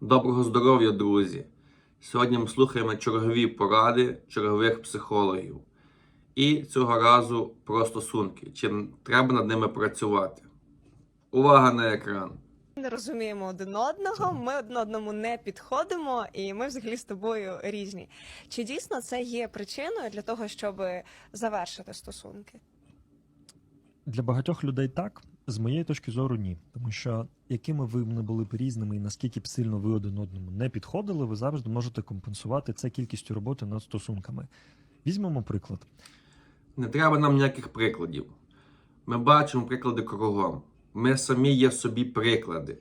Доброго здоров'я, друзі! Сьогодні ми слухаємо чергові поради чергових психологів. І цього разу про стосунки. Чи треба над ними працювати? Увага на екран! не розуміємо один одного, ми один одному не підходимо, і ми взагалі з тобою різні. Чи дійсно це є причиною для того, щоб завершити стосунки? Для багатьох людей так, з моєї точки зору, ні. Тому що якими ви не були б різними і наскільки б сильно ви один одному не підходили, ви завжди можете компенсувати це кількістю роботи над стосунками. Візьмемо приклад. Не треба нам ніяких прикладів. Ми бачимо приклади кругом. Ми самі є собі приклади.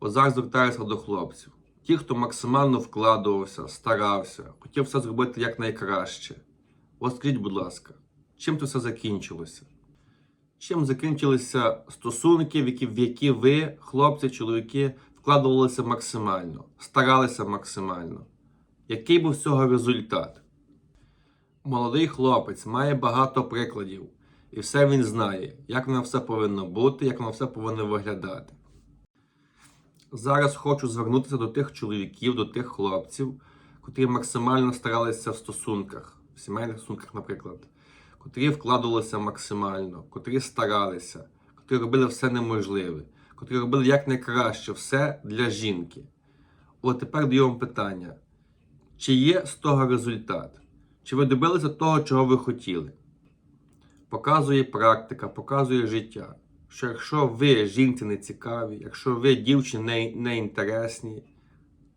От зараз звертаюся до хлопців. Ті, хто максимально вкладувався, старався, хотів все зробити якнайкраще. От скажіть, будь ласка, чим це все закінчилося? Чим закінчилися стосунки, в які, в які ви, хлопці, чоловіки, вкладувалися максимально, старалися максимально? Який був з цього результат? Молодий хлопець має багато прикладів, і все він знає, як воно все повинно бути, як воно все повинно виглядати. Зараз хочу звернутися до тих чоловіків, до тих хлопців, котрі максимально старалися в стосунках, в сімейних стосунках, наприклад, котрі вкладалися максимально, котрі старалися, котрі робили все неможливе, котрі робили якнайкраще все для жінки. От тепер даю вам питання: чи є з того результат? Чи ви добилися того, чого ви хотіли? Показує практика, показує життя. Що якщо ви жінці не цікаві, якщо ви дівчині не, не інтересні,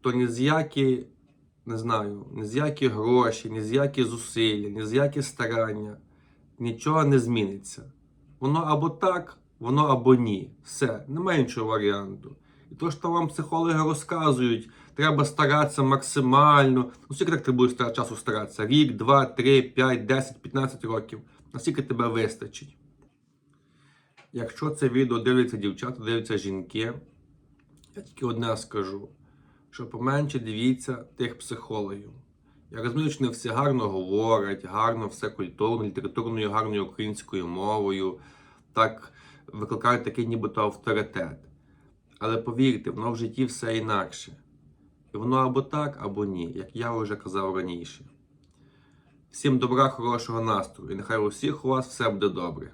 то ні з які, не знаю, ні з які гроші, ні з які зусилля, ні з які старання, нічого не зміниться. Воно або так, воно або ні. Все, немає іншого варіанту. І то, що вам психологи розказують, треба старатися максимально. Ну, скільки так ти будеш часу старатися? Рік, два, три, п'ять, десять, п'ятнадцять років. Наскільки тебе вистачить? Якщо це відео дивляться дівчата, дивляться жінки, я тільки одне скажу, що поменше дивіться тих психологів. Я розумію, що не всі гарно говорять, гарно все культурно, літературною, гарною українською мовою, так викликають такий нібито авторитет. Але повірте, воно в житті все інакше. І воно або так, або ні, як я вже казав раніше. Всім добра, хорошого настрою, і нехай у всіх у вас все буде добре.